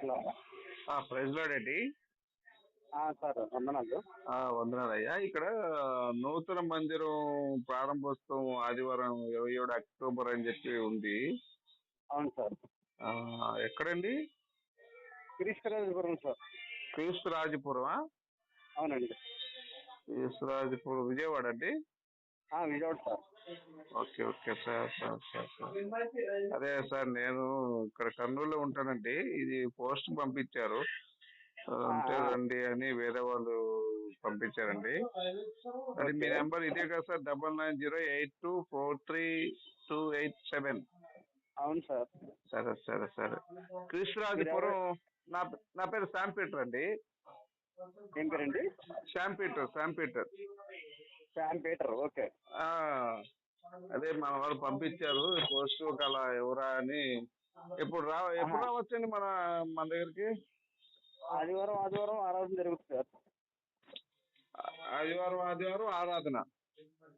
Hello praise ఆ, sir వందనాలు. వందనాలయ్యా ఇక్కడ నూతన మందిరం ప్రారంభోత్సవం ఆదివారం ఇరవై ఏడు అక్టోబర్ అని చెప్పి ఉంది. అవును సార్. ఎక్కడండి? గిరీశ్వరాజపురం సార్. క్రీస్తు రాజపురమా? అవునండి. క్రీస్తు రాజపురం విజయవాడ అండి? Vijayawada sir. Okay okay sir sir sir sir. అదే సార్ నేను ఇక్కడ కర్నూలులో ఉంటానండి. ఇది పోస్ట్ పంపించారు. అంటే రండి అని వేరే వాళ్ళు పంపించారండి. అది మీ నెంబర్ ఇదే కదా sir double nine zero eight two four three two eight seven. అవును సార్. సరే సరే సరే. కృష్ణరాజపురం నా నా పేరు శామ్ పీటర్ అండి. ఏం పేరండి? Sam Peter Sam Peter Sam Peter okay. ఆ, అదే మన వాళ్ళు పంపించారు పోస్ట్ ఒక అలా ఎవరా అని. ఎప్పుడు రా ఎప్పుడు రావచ్చండి మన మన దగ్గరికి? ఆదివారం ఆదివారం ఆరాధన జరుగుతుంది సార్. ఆదివారం ఆదివారం ఆరాధన.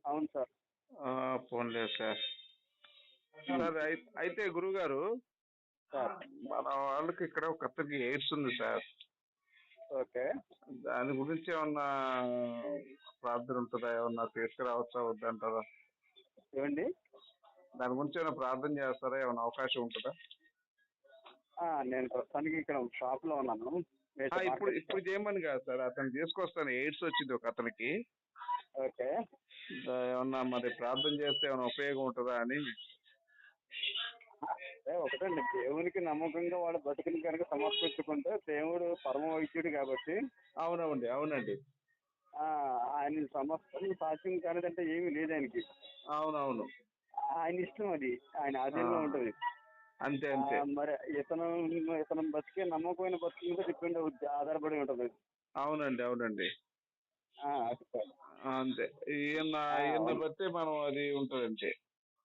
అవును సార్. ఆ, పోన్లే సార్. సార్ అయి- అయితే గురుగారు సార్. మన వాళ్ళకి ఇక్కడ ఒక అతనికి ఎయిడ్స్ ఉంది సార్. ఓకే. దాని గురించి ఏమన్నా ప్రార్థన ఉంటుందా? ఏమన్నా తీసుకురావచ్చా? వద్దంటారా? ఏమండి దాని గురించి ఏమైనా ప్రార్థన చేస్తారా? ఏమైనా అవకాశం ఉంటుందా? ఆ, నేను ప్రస్తుతానికి ఇక్కడ షాప్లో ఉన్నాను. ఆ, ఇప్పుడు ఇప్పుడు చేయమని కాదు సార్. అతను తీసుకొస్తాను. ఎయిడ్స్ వచ్చింది ఒక అతనికి. ఓకే. దా- ఏమన్నా మరి ప్రార్థన చేస్తే ఏమైనా ఉపయోగం ఉంటుందా అని ఒకటండి. దేవునికి నమ్మకంగా వాడు బతుకుని కనుక సమర్పించుకుంటే దేవుడు పరమ వైద్యుడు కాబట్టి. అవునండి అవునండి. ఆ, ఆయన సమస్తం సాధ్యం కానిదంటే ఏమీ లేదు ఆయనకి. అవునవును. ఆయన ఇష్టం అది. ఆయన ఆధీనంలో. ఉంటది. అంతే అంతే. మరి ఇతను ఇతను బతికే నమ్మకమైన బతుకు మీద డిపెండ్ అవుద్ది ఆధారపడి ఉంటది. అవునండి అవునండి. అంతే. ఈయన ఈయన బట్టి మనం అది ఉంటుంది అంతే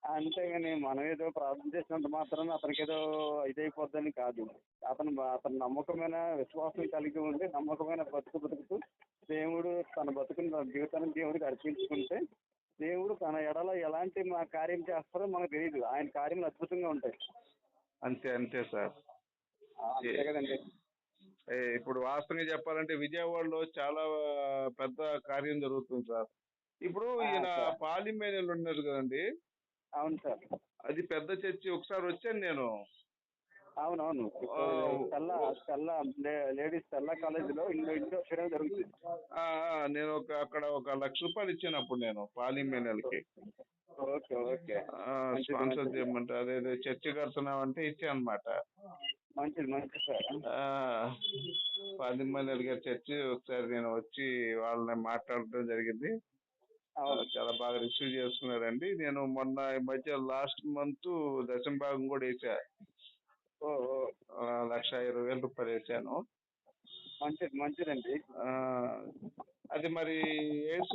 అంతేగాని మనం ఏదో ప్రార్థన చేసినంత మాత్రాన అతనికి ఏదో ఇదైపోద్దని కాదు. అతను అతను నమ్మకమైన విశ్వాసం కలిగి ఉండి నమ్మకమైన బతుకు బతుకుతూ దేవుడు తన బతుకుని తన జీవితాన్ని దేవుడికి అర్పించుకుంటే దేవుడు తన ఎడల ఎలాంటి మా కార్యం చేస్తారో మనకు తెలియదు ఆయన కార్యములు అద్భుతంగా ఉంటాయి. అంతే అంతే సార్. అంతే కదండి. ఇప్పుడు వాస్తవంగా చెప్పాలంటే విజయవాడలో చాలా పెద్ద కార్యం జరుగుతుంది సార్. ఇప్పుడు ఈయన సార్. పాలిమేనలు ఉన్నారు కదండి. అవును సార్. అది పెద్ద చర్చి ఒకసారి వచ్చాను నేను. అవునవును. లే- లేడీస్ ఇండో చేయడం జరుగుతుంది. ఆ, ఆ, నేను ఒక అక్కడ ఒక లక్ష రూపాయలు ఇచ్చాను అప్పుడు నేను పాలిమేనల్కి ఓకే ఓకే. స్పాన్సర్. చేయమంటే అదే చర్చి కడుతున్నాం అంటే ఇచ్చాను అనమాట మంచిది మంచిది సార్. పది మంది అడిగారు చర్చి ఒకసారి నేను వచ్చి వాళ్ళని మాట్లాడటం జరిగింది. చాలా బాగా రిసీవ్ చేసుకున్నారండి నేను మొన్న ఈ మధ్య లాస్ట్ మంత్ దశమ భాగం కూడా వేసా. లక్ష ఇరవై వేల రూపాయలు వేసాను. మంచిది మంచిదండి. అది మరి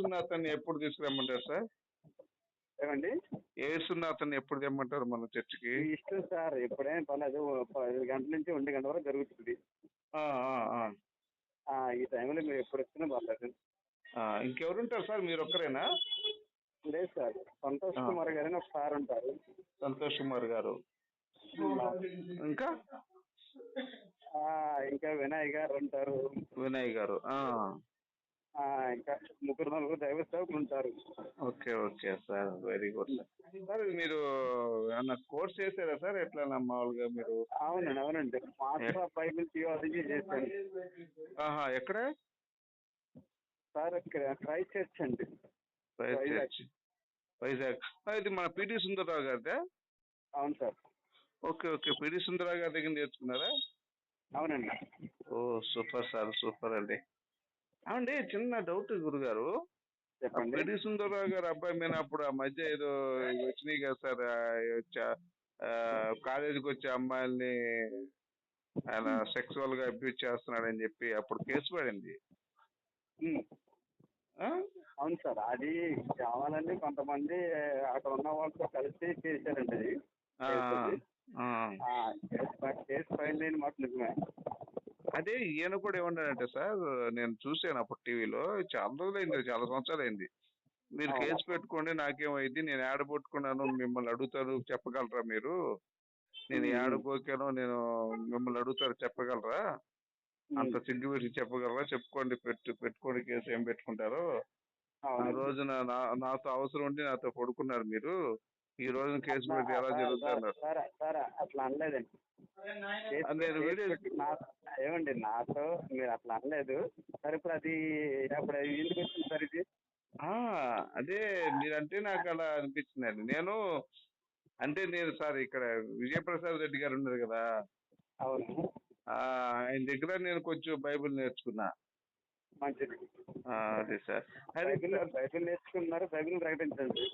ఉన్న అతన్ని ఎప్పుడు తీసుకురమ్మంటారు సార్? ఏమండి? ఉన్న అతన్ని ఎప్పుడు తెమ్మంటారు మన చర్చికి? ఇష్టం సార్. ఎప్పుడైనా పర్లేదు పది గంటల నుంచి ఒంటి గంట వరకు జరుగుతుంది. ఈ టైంలో మీరు ఎప్పుడు వచ్చినా పర్లేదు ఆ, ఇంకెవరుంటారు సార్? మీరు ఒక్కరేనా లేదు సార్. సంతోష్. కుమార్ గారు ఒక సార్ ఉంటారు. సంతోష్ కుమార్ గారు. ఇంకా? ఆ, ఇంకా వినయ్ గారు ఉంటారు. వినయ్ గారు. ఇంకా ముగ్గురు నలుగురు దైవ సేవకులు ఉంటారు. Okay okay sir. Very good sir. Sir మీరు ఏమన్నా కోర్స్ చేశారా సార్? ఎట్లా మామూలుగా మీరు? అవునండి అవునండి. మాస్టర్ ఆఫ్ బైబిల్ థియాలజీ చేశాను. ఆహా ఎక్కడ? సార్ ఇక్కడ క్రైస్ట్ చర్చ్ అండి. వైజాగ్ వైజాగ్. ఇది మన పిటి సుందరరావు గారిదా? అవును sir. Okay okay. P T Sundararao గారి దగ్గర నేర్చుకున్నారా? అవునండి. ఓ సూపర్ సార్ సూపర్ అండి. అవునండి చిన్న డౌట్ గురుగారు. చెప్పండి. పిటి సుందరరావు గారు అబ్బాయి మీద అప్పుడు ఆ మధ్య ఏదో వచ్చినాయి కదా సార్ కాలేజీకి వచ్చే అమ్మాయిల్ని ఆయన సెక్సువల్గా అబ్యూజ్ చేస్తున్నాడని చెప్పి అప్పుడు కేసు పడింది? అవును సార్ అది కావాలని కొంతమంది అక్కడ ఉన్న వాళ్ళతో కలిసి చేశారండి అది. కేసు ఫైల్ మాట నిజమే. అదే ఈయన కూడా ఏమన్నాడంటే సార్ నేను చూసాను అప్పుడు టీవీలో చాలా రోజులైంది చాలా సంవత్సరాలు అయింది మీరు? కేసు పెట్టుకోండి నాకేమైంది నేను ఆడ పట్టుకున్నాను మిమ్మల్ని అడుగుతాను చెప్పగలరా మీరు? నేను ఉమ్. ఏడకోకానో నేను మిమ్మల్ని అడుగుతారు చెప్పగలరా? అంత సిగ్గు పెట్టి చెప్పగలరా? చెప్పుకోండి పెట్టు పెట్టుకోండి కేసు ఏం పెట్టుకుంటారో. ఆ. రోజున నా- నాతో అవసరం ఉండి నాతో పడుకున్నారు మీరు. ఈ రోజున కేసు పెట్టి ఎలా జరుగుతున్నారు సార్, సార్, అట్లా అనలేదండి. ఏమండి నాతో మీరు అట్లా అనలేదు. సరే ఇప్పుడు అది అప్పుడు అది ఎందుకు వచ్చింది సార్ ఇది? ఆ, అదే మీరంటే నాకు అలా అనిపించిందండి. నేను అంటే నేను సార్ ఇక్కడ విజయప్రసాద్ రెడ్డి గారు ఉన్నారు కదా. అవును. ఆయన దగ్గర నేను కొంచెం బైబిల్ నేర్చుకున్నా. మంచిది. అదే సార్. అదే బైబిల్ బైబిల్ నేర్చుకున్నారు బైబిల్ ప్రకటించండి.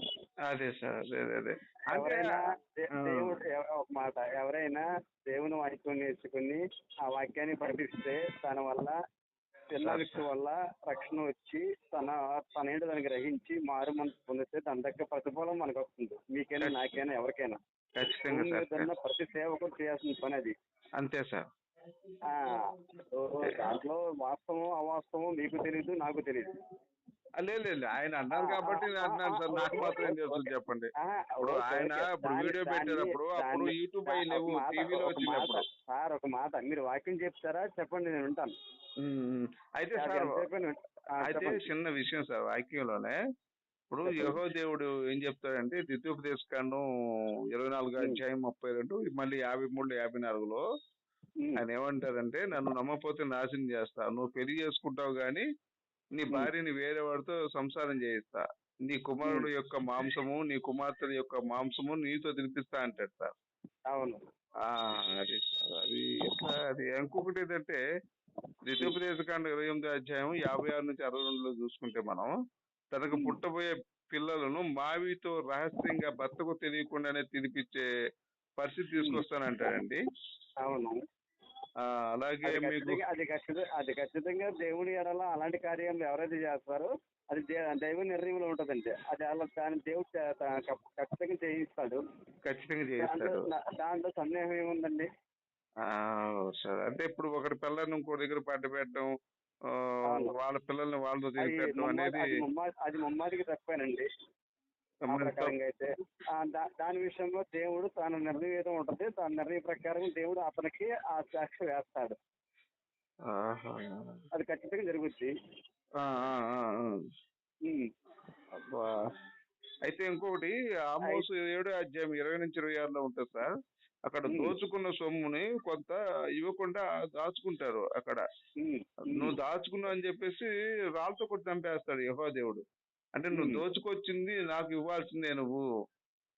అదే సార్ అదే అదే అదే. ఎవరైనా దే-. దేవుడు ఎవ- ఒక మాట ఎవరైనా దేవుని వాక్యం నేర్చుకుని ఆ వాక్యాన్ని పఠిస్తే తన వల్ల చిన్న వ్యక్తి వల్ల రక్షణ వచ్చి తన తన ఏంటో దాన్ని గ్రహించి మారు మనసు పొందితే దాని దగ్గర ప్రతిఫలం మనకు వస్తుంది మీకైనా నాకైనా ఎవరికైనా. ఖచ్చితంగా సార్ ప్రతి సేవకుడు చేయాల్సిన పని అది. అంతే సార్. దాంట్లో వాస్తవం అవాస్తవం మీకు తెలియదు నాకు తెలియదు లేదు లేదు ఆయన అన్నారు కాబట్టి నేను అంటున్నాను సార్ నాకు మాత్రం ఏం తెలుసు చెప్పండి ఇప్పుడు ఆయన. ఇప్పుడు వీడియో పెట్టేటప్పుడు అప్పుడు యూట్యూబ్ అయి లేవు టీవీలో వచ్చినప్పుడు సార్ ఒక మాట మీరు వాక్యం చెప్తారా చెప్పండి నేను వింటాను. అయితే సార్ అయితే. చిన్న విషయం సార్ వాక్యంలోనే ఇప్పుడు. యహో దేవుడు ఏం చెప్తాడంటే ద్వితీయోపదేశ కాండం ఇరవై నాలుగు. అధ్యాయం ముప్పై రెండు మళ్ళీ యాభై మూడు యాభై నాలుగులో ఆయన ఏమంటారంటే నన్ను నమ్మపోతే నాశనం చేస్తా. నువ్వు పెళ్ళి చేసుకుంటావు గాని నీ. భార్యని వేరే వాడితో సంసారం చేయిస్తా. నీ కుమారుడు యొక్క మాంసము నీ కుమార్తె యొక్క మాంసము నీతో తినిపిస్తా అంటాడు సార్. అవును. ఆ, అది సార్ అది ఎట్లా అది ఇంకొకటి ఏంటంటే ద్వితీయోపదేశ కాండ ఇరవై ఎనిమిది అధ్యాయం యాభై ఆరు నుంచి అరవై రెండులో చూసుకుంటే మనం తనకు. పుట్టబోయే పిల్లలను మావితో రహస్యంగా భర్తకు తెలియకుండానే తినిపించే పరిస్థితి తీసుకొస్తానంటాడండి. అవును. అలాగే అది మీకు ఖచ్చితంగా అది ఖచ్చితంగా అది ఖచ్చితంగా దేవుడి ఎడల అలాంటి కార్యాలు ఎవరైతే చేస్తారో అది దైవ నిర్ణయంలో ఉంటదండి. అది అలా దాని దేవుడు ఖచ్చితంగా చేయిస్తాడు. ఖచ్చితంగా చేయిస్తాడు. దాంట్లో సందేహం ఏముందండి? సరే. అంటే ఇప్పుడు ఒకరి పిల్లల్ని ఇంకో దగ్గర పట్టు పెట్టడం. వాళ్ళ పిల్లల్ని వాళ్ళతో అనేది అది ముమ్మా- అది ముమ్మాటికి తప్పేనండి ఆ మన ప్రకారంగా అయితే దాని విషయంలో దేవుడు తన నిర్ణయం ఏదో ఉంటది. తన నిర్ణయం ప్రకారం దేవుడు అతనికి ఆ సాక్షి వేస్తాడు. అది ఖచ్చితంగా జరుగుద్ది. అయితే ఇంకొకటి ఆమోసు ఏడో అధ్యాయం ఇరవై నుంచి ఇరవై ఆరులో ఉంటుంది సార్. అక్కడ. దోచుకున్న సొమ్ముని కొంత ఇవ్వకుండా దాచుకుంటారు అక్కడ. నువ్వు దాచుకున్నావు అని చెప్పేసి రాళ్ళతో కొట్టి చంపేస్తాడు యహో దేవుడు. అంటే నువ్వు. దోచుకొచ్చింది నాకు ఇవ్వాల్సిందే నువ్వు.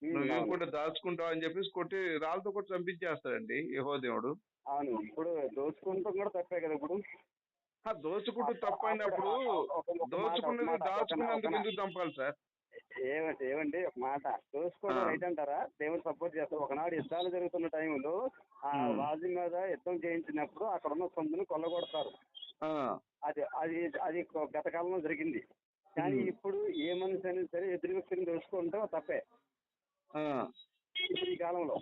నువ్వు. ఇవ్వకుండా దాచుకుంటావు అని చెప్పేసి కొట్టి రాళ్ళతో కొట్టి చంపించేస్తాడండి యహో దేవుడు. అవును. ఇప్పుడు దోచుకుంటాం కూడా తప్పే కదా ఇప్పుడు. దోచుకుంటూ తప్పైనప్పుడు దోచుకున్నది దాచుకున్నందుకు ఎందుకు చంపాలి సార్? ఏమండి ఏమండి ఒక మాట. దోచుకోవడం. రైట్ అంటారా? దేవుడు సపోర్ట్ చేస్తారు. ఒకనాడు యుద్ధాలు జరుగుతున్న టైంలో ఆ. రాజు మీద యుద్ధం చేయించినప్పుడు అక్కడ ఉన్న సొమ్మును కొల్లగొడతారు అది అది అది గత కాలంలో జరిగింది. కానీ. ఇప్పుడు ఏ మనిషి అయినా సరే ఎదురు వ్యక్తిని దోచుకుంటే తప్పే. ఈ కాలంలో.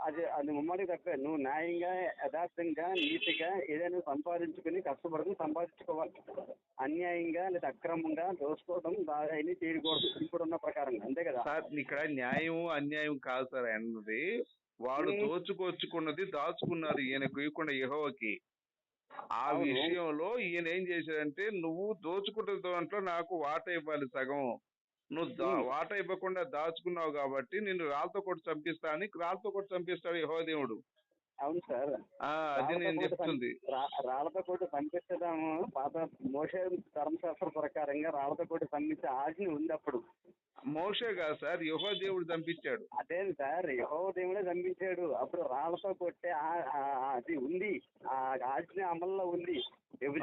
అది అది ముమ్మడి తప్పే. నువ్వు న్యాయంగా యథార్థంగా నీతిగా ఏదైనా సంపాదించుకుని కష్టపడుకుని సంపాదించుకోవాలి. అన్యాయంగా లేదా అక్రమంగా దోసుకోవడం అవన్నీ చేయకూడదు ఇప్పుడున్న ప్రకారంగా. అంతే కదా? సార్ ఇక్కడ న్యాయం అన్యాయం కాదు సార్ అన్నది. వాళ్ళు. దోచుకొచ్చుకున్నది దాచుకున్నారు ఈయనకు ఇవ్వకుండా యెహోవాకి. ఆ. విషయంలో ఈయన ఏం చేశాడంటే నువ్వు దోచుకున్న దాంట్లో నాకు వాట ఇవ్వాలి సగం నువ్వు. వాట ఇవ్వకుండా దాచుకున్నావు కాబట్టి నిన్ను రాళ్ళతో కొట్టి చంపిస్తా అని రాళ్ళతో కొట్టి చంపిస్తాడు యెహోవా దేవుడు అవును సార్. అది నేను చెప్తుంది. రా- రాళ్ళతో కొట్టి పంపించడము పాత మోసే ధర్మశాస్త్ర ప్రకారంగా రాళ్ళతో కొట్టి పంపించే ఆజ్ఞ ఉంది అప్పుడు మోషే కాదు సార్ యెహోవా దేవుడు చంపించాడు అదే సార్ యహో దేవుడే చంపించాడు అప్పుడు రాళ్ళతో కొట్టే అది ఉంది. ఆ ఆజ్ఞ అమల్లో ఉంది.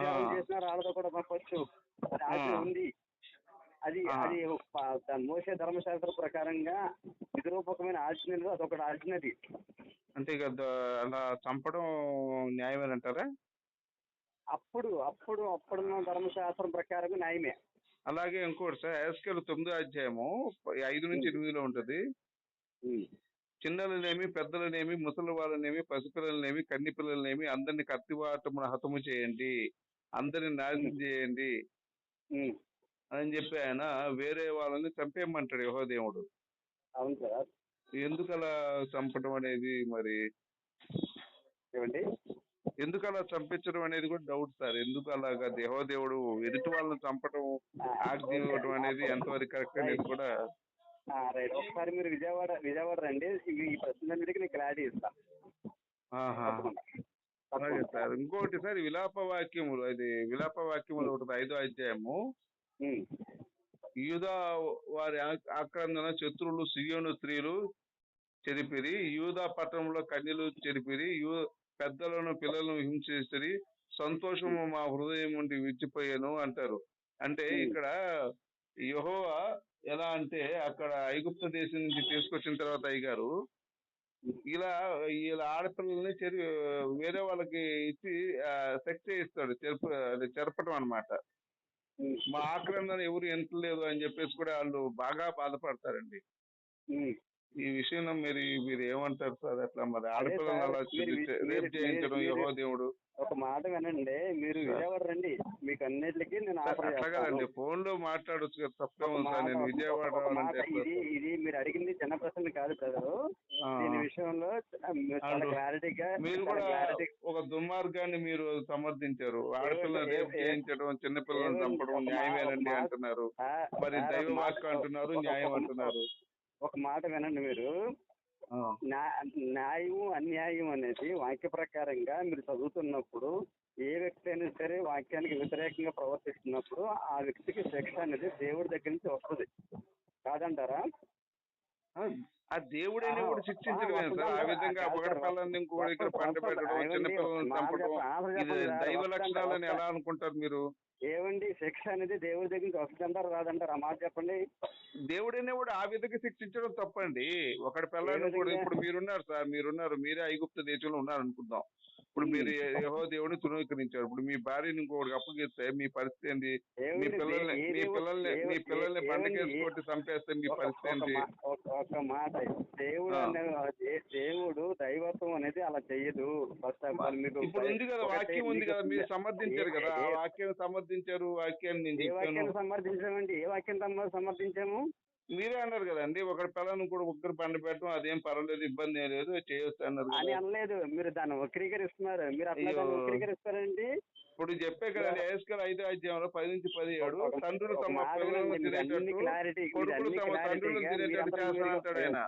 ఆ. చేసినా రాళ్ళతో కూడా పంపొచ్చు. ఆజ్ఞ. ఉంది. అది. అది మోసే ధర్మశాస్త్ర ప్రకారంగా విధిరూపకమైన ఆజ్ఞలు అదొకటి ఆజ్ఞది. అంటే ఇక అలా చంపడం న్యాయమేనంటారా? అప్పుడు అప్పుడు అప్పుడున్న ధర్మశాస్త్రం ప్రకారం న్యాయమే. అలాగే ఇంకోటి సార్ ఎస్కేల్ తొమ్మిదో అధ్యాయము ఐదు నుంచి ఎనిమిదిలో ఉంటది. చిన్నలనేమి పెద్దలనేమి ముసలి వాళ్ళనేమి పసిపిల్లలనేమి కన్ని పిల్లలనేమి అందరిని కత్తివాటమున హతము చేయండి. అందరిని నాశనం చేయండి. అని చెప్పి ఆయన వేరే వాళ్ళని చంపేయమంటాడు యెహోవా దేవుడు అవును సార్. ఎందుకు అలా చంపడం అనేది మరి? ఏమండి? ఎందుకు అలా చంపించడం అనేది కూడా డౌట్ సార్. ఎందుకు అలాగా? దేవదేవుడు ఎదుటి వాళ్ళని చంపడం ఆజ్ఞ ఇవ్వడం అనేది ఎంతవరకు కరెక్ట్ అనేది కూడా రైట్. ఒకసారి మీరు విజయవాడ విజయవాడ రండి. ఈ ఈ ప్రశ్నలన్నిటికీ నేను క్లారిటీ ఇస్తాను అలాగే. సార్. ఇంకోటి సార్ విలాప వాక్యములు అది విలాప వాక్యములు ఒకటి ఐదో అధ్యాయము. యూదా వారి ఆక్రందన శత్రువులు సియోను స్త్రీలు చెరిపిరి యూదా పట్టణంలో కన్యలు చెరిపిరి యూ పెద్దలను పిల్లలను హింసిరి సంతోషము మా హృదయం నుండి విచ్చిపోయాను అంటారు. అంటే. ఇక్కడ యెహోవా ఎలా అంటే అక్కడ ఐగుప్త దేశం నుంచి తీసుకొచ్చిన తర్వాత అయ్యగారు ఇలా ఇలా ఆడపిల్లల్ని చెరి వేరే వాళ్ళకి ఇచ్చి సెక్స్ చేయిస్తాడు చెరప చెరపడం అన్నమాట. ఉమ్, మా ఆక్రందన ఎవరు ఎంతలేదు అని చెప్పేసి కూడా వాళ్ళు బాగా బాధపడతారండి. ఈ విషయంలో మీరు మీరు ఏమంటారు సార్? అట్లా మరి ఆడపిల్లలు అలా రేపు చేయించడం యహో దేవుడు. ఒక మాట వినండి. మీరు. విజయవాడ రండి. మీకు అన్నిటికీ నేను అట్లా కదండి. ఫోన్లో మాట్లాడొచ్చు కదా తప్పే ఉంది సార్. నేను విజయవాడ ఇది ఇది మీరు అడిగింది చిన్న ప్రశ్న కాదు బ్రదరు. దీని విషయంలో. క్లారిటీగా మీరు కూడా ఒక దుర్మార్గాన్ని మీరు సమర్థించారు. ఆడపిల్లని ఏమండి, రేపు చేయించడం చిన్నపిల్లలను చంపడం న్యాయమేనండి అంటున్నారు. మరి దైవ వాక్కు అంటున్నారు న్యాయం అంటున్నారు. ఒక మాట వినండి మీరు. న్యాయం అన్యాయం అనేది వాక్య ప్రకారంగా మీరు చదువుతున్నప్పుడు ఏ వ్యక్తి అయినా సరే వాక్యానికి వ్యతిరేకంగా ప్రవర్తిస్తున్నప్పుడు ఆ వ్యక్తికి శిక్ష అనేది దేవుడి దగ్గర నుంచి వస్తుంది. కాదంటారా? ఆ, దేవుడైనా ఆ, కూడా శిక్షించడం సార్. ఆ? విధంగా ఒకటి పిల్లల్ని ఇంకొకటి ఇక్కడ పంట. పెట్టడం ఏమండి, చిన్నపిల్లల్ని మాట చంపడం ఇది దైవ? లక్షణాలని ఎలా అనుకుంటారు మీరు? ఏమండి? శిక్ష అనేది దేవుడి దగ్గర నుంచి వస్తుందంటారా రాదంటారా? ఆ మాట చెప్పండి. దేవుడైనా కూడా ఆ విధంగా శిక్షించడం తప్పండి. ఒకటి పిల్లల్ని ఏ కూడా? ఇప్పుడు మీరున్నారు సార్. మీరున్నారు. మీరే ఐగుప్త దేశంలో ఉన్నారు అనుకుందాం ఇప్పుడు మీరు యహో దేవుడిని తృణీకరించారు. ఇప్పుడు మీ భార్యని ఇంకొకటి అప్పగిస్తే మీ పరిస్థితి ఏంది? మీ పిల్లల్ని మీ దేవుడు- పిల్లల్ని మీ పిల్లల్ని పండగ ఏమండి, కొట్టి చంపేస్తే మీ పరిస్థితి ఏంటి ఒక మాట దేవుడు దేవుడు దైవత్వం అనేది అలా చెయ్యదు. ఫస్ట్ ఆఫ్ ఆల్ మీకు ఇప్పుడు ఉంది కదా వాక్యం ఉంది కదా మీరు సమర్థించారు కదా వాక్యాన్ని సమర్థించారు వాక్యాన్ని నేను ఏ వాక్యాన్ని సమర్థించామండి? ఏ వాక్యం సమ- సమర్థించాము? మీరే అన్నారు కదండి ఒకటి పిల్లలను కూడా ఒక్కరు పండు పెట్టడం అదేం పర్వాలేదు ఇబ్బంది ఏం లేదు చేయొచ్చు అన్నారు అని కదా అనలేదు మీరు దాన్ని వక్రీకరిస్తున్నారు. మీరు అట్లా అయ్యో. వక్రీకరిస్తారండి? ఇప్పుడు చెప్పే కదండి ఏసుకల్ ఐదో అధ్యాయంలో పది నుంచి పదిహేడు ఒక- తండ్రులు ఒక తమ మాట పిల్లలను వినండి, మీరు అన్ని తినేటట్టు మీరు కొడుకులు అన్ని తమ తండ్రులను క్లారిటీగా తినేటట్టు మీరందరూ చేస్తానంటాడు ఆయన.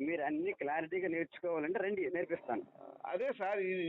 మీరు అన్ని క్లారిటీగా నేర్చుకోవాలంటే రండి నేర్పిస్తాను. అదే సార్ ఇది